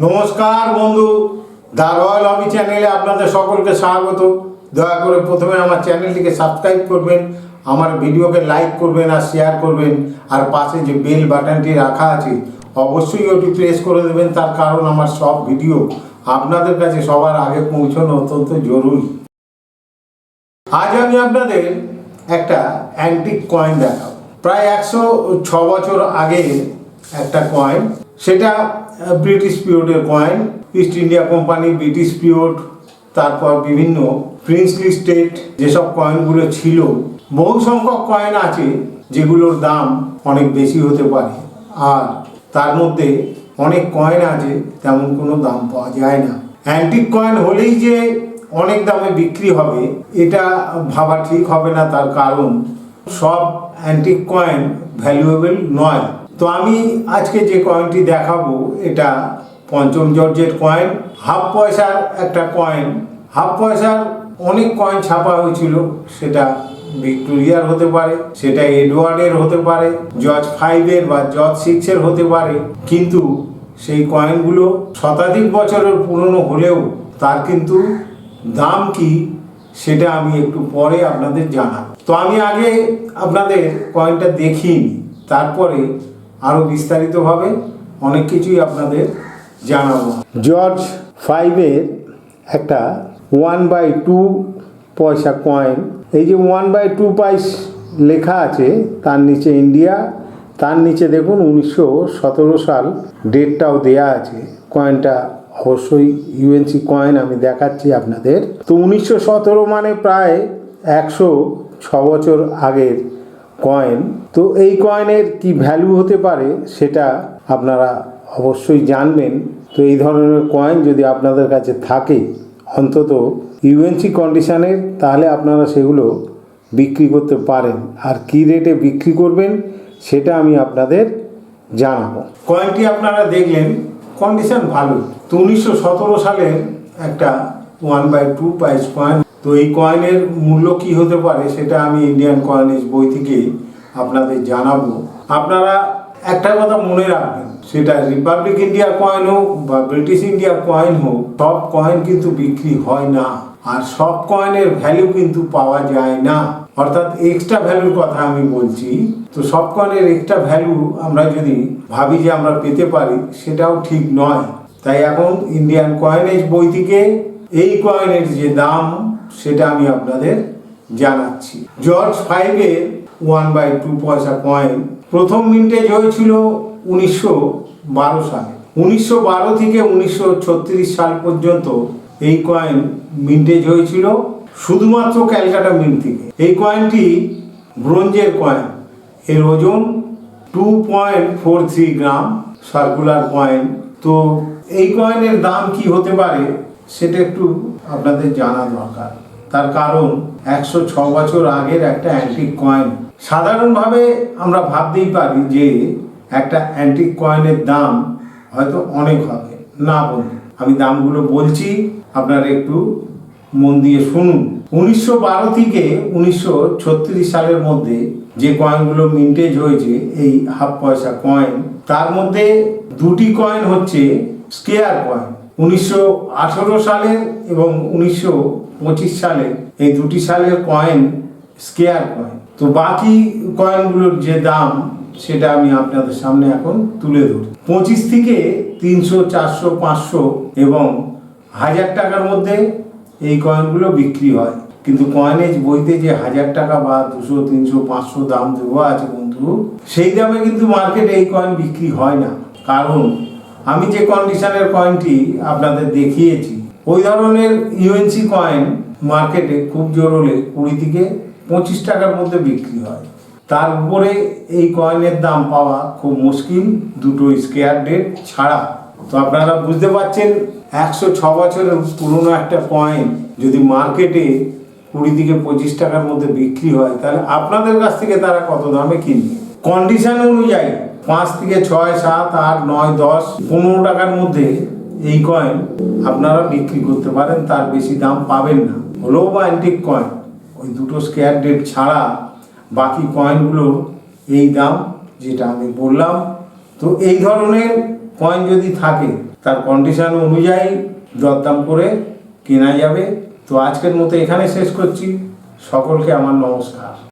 নমস্কার বন্ধু দা রয়্যাল হবি চ্যানেলে আপনাদের সকলকে স্বাগত। দয়া করে প্রথমে আমার চ্যানেলটিকে সাবস্ক্রাইব করবেন, আমার ভিডিওকে লাইক করবেন আর শেয়ার করবেন, আর পাশে যে বেল বাটনটি রাখা আছে, অবশ্যই ওটি প্রেস করে দেবেন, তার কারণ আমার সব ভিডিও আপনাদের কাছে সবার আগে পৌঁছানো অত্যন্ত জরুরি। আজ আমি আপনাদের একটা অ্যান্টিক কয়েন দেখাব। প্রায় একশো ছ বছর আগে একটা কয়েন সেটা ব্রিটিশ পিরিয়ডের coin East India Company British period তারপর বিভিন্ন প্রিন্সলি স্টেট যেসব কয়েনগুলো ছিল, বহু সংখ্যক কয়েন আছে যেগুলোর দাম অনেক বেশি হতে পারে। আর তার মধ্যে অনেক কয়েন আছে, তেমন কোনো দাম পাওয়া যায় না। অ্যান্টিক কয়েন হলেই যে অনেক দামে বিক্রি হবে, এটা ভাবা ঠিক হবে না, তার কারণ সব অ্যান্টিক কয়েন ভ্যালুয়েবল নয়। তো আমি আজকে যে কয়েনটি দেখাবো, এটা পঞ্চম জর্জের কয়েন হাফ পয়সার একটা কয়েন হাফ পয়সার অনেক কয়েন ছাপা হয়েছিল, সেটা ভিক্টোরিয়ার হতে পারে, সেটা এডওয়ার্ডের হতে পারে জর্জ ফাইভের বা জর্জ সিক্সের হতে পারে, কিন্তু সেই কয়েনগুলো শতাধিক বছরের পুরনো হলেও তার কিন্তু দাম কি, সেটা আমি একটু পরে আপনাদের জানাব। তো আমি আগে আপনাদের কয়েনটা দেখিনি তারপরে আরও বিস্তারিতভাবে অনেক কিছুই আপনাদের জানাব। জর্জ ফাইভের একটা one by two paisa coin এই যে ওয়ান বাই টু পাইস লেখা আছে, তার নিচে ইন্ডিয়া তার নিচে দেখুন উনিশশো সতেরো সাল ডেটটাও দেয়া আছে। কয়েনটা অবশ্যই ইউএনসি কয়েন আমি দেখাচ্ছি আপনাদের। তো উনিশশো সতেরো মানে প্রায় একশো ছ বছর আগের কয়েন তো এই কয়েনের কি ভ্যালু হতে পারে সেটা আপনারা অবশ্যই জানবেন। তো এই ধরনের কয়েন যদি আপনাদের কাছে থাকে, অন্তত ইউএনসি কন্ডিশনের তাহলে আপনারা সেগুলো বিক্রি করতে পারেন। আর কি রেটে বিক্রি করবেন, সেটা আমি আপনাদের জানাব। কয়েনটি আপনারা দেখলেন কন্ডিশন ভালো। তো উনিশশো সতেরো সালের একটা one by two pice coin তো এই কয়েনের মূল্য কি হতে পারে সেটা আমি ইন্ডিয়ান কয়েনেজ বই থেকে আপনাদের জানাব। আপনারা একটা কথা মনে রাখবেন, সেটা রিপাবলিক ইন্ডিয়ার কয়েন হোক বা ব্রিটিশ ইন্ডিয়ার কয়েন হোক, সব কয়েন কিন্তু বিক্রি হয় না আর সব কয়েনের ভ্যালু কিন্তু পাওয়া যায় না। অর্থাৎ এক্সট্রা ভ্যালুর কথা আমি বলছি। তো সব কয়েনের এক্সট্রা ভ্যালু আমরা যদি ভাবি যে আমরা পেতে পারি, সেটাও ঠিক নয়। তাই এখন ইন্ডিয়ান কয়েনেজ বই থেকে এই কয়েনের যে দাম সেটা আমি আপনাদের জানাচ্ছি। জর্জ ফাইভের one by two paisa coin প্রথম মিন্টেজ হয়েছিল উনিশশো বারো সালে। উনিশশো বারো থেকে উনিশশো ছত্রিশ সাল পর্যন্ত এই কয়েন মিন্টেজ হয়েছিল শুধুমাত্র ক্যালকাটা মিন্ট থেকে। এই কয়েনটি ব্রোঞ্জের কয়েন। এর ওজন two point four three gram circular coin. তো এই কয়েনের দাম কি হতে পারে? সেটা একটু আপনাদের জানা দরকার। তার কারণ একশো ছ বছর আগের একটা অ্যান্টিক কয়েন সাধারণভাবে আমরা ভাবতেই পারি যে একটা অ্যান্টিক কয়েনের দাম হয়তো অনেক হবে। না বন্ধু আমি দামগুলো বলছি, আপনারা একটু মন দিয়ে শুনুন। উনিশশো বারো থেকে উনিশশো ছত্রিশ সালের মধ্যে যে কয়েনগুলো মিন্টেজ হয়েছে, এই হাফ পয়সা কয়েন তার মধ্যে দুটি কয়েন হচ্ছে স্কেয়ার কয়েন উনিশশো আঠেরো সালের এবং উনিশশো সালের এই দুটি সালের কয়েন স্কেয়ার কয়েন তো বাকি কয়েনগুলোর যে দাম, সেটা আমি আপনাদের সামনে এখন তুলে ধরি পঁচিশ থেকে তিনশো, চারশো, পাঁচশো এবং হাজার টাকার মধ্যে এই কয়েনগুলো বিক্রি হয়। কিন্তু কয়েনেজ বইতে যে হাজার টাকা বা দুশো, তিনশো, পাঁচশো দাম দেওয়া আছে বন্ধু, সেই দামে কিন্তু মার্কেটে এই কয়েন বিক্রি হয় না। কারণ আমি যে কন্ডিশনের কয়েনটি আপনাদের দেখিয়েছি, ওই ধরনের ইউএনসি কয়েন মার্কেটে খুব জোর হলে কুড়ি থেকে পঁচিশ টাকার মধ্যে বিক্রি হয়। তার উপরে এই কয়েনের দাম পাওয়া খুব মুশকিল, দুটো স্কেয়ার ডেট ছাড়া। তো আপনারা বুঝতে পারছেন, একশো ছ বছরের পুরনো একটা কয়েন যদি মার্কেটে কুড়ি থেকে পঁচিশ টাকার মধ্যে বিক্রি হয়, তাহলে আপনাদের কাছ থেকে তারা কত দামে কিনবে? কন্ডিশন অনুযায়ী পাঁচ থেকে ছয়, সাত, আট, নয়, দশ, পনেরো টাকার মধ্যে এই কয়েন আপনারা বিক্রি করতে পারেন, তার বেশি দাম পাবেন না। হলেও বা অ্যান্টিক কয়েন ওই দুটো স্কেয়ার ডেট ছাড়া বাকি কয়েনগুলোর এই দাম যেটা আমি বললাম। তো এই ধরনের কয়েন যদি থাকে, তার কন্ডিশন অনুযায়ী দরদাম করে কেনা যাবে। তো আজকের মতো এখানে শেষ করছি। সকলকে আমার নমস্কার।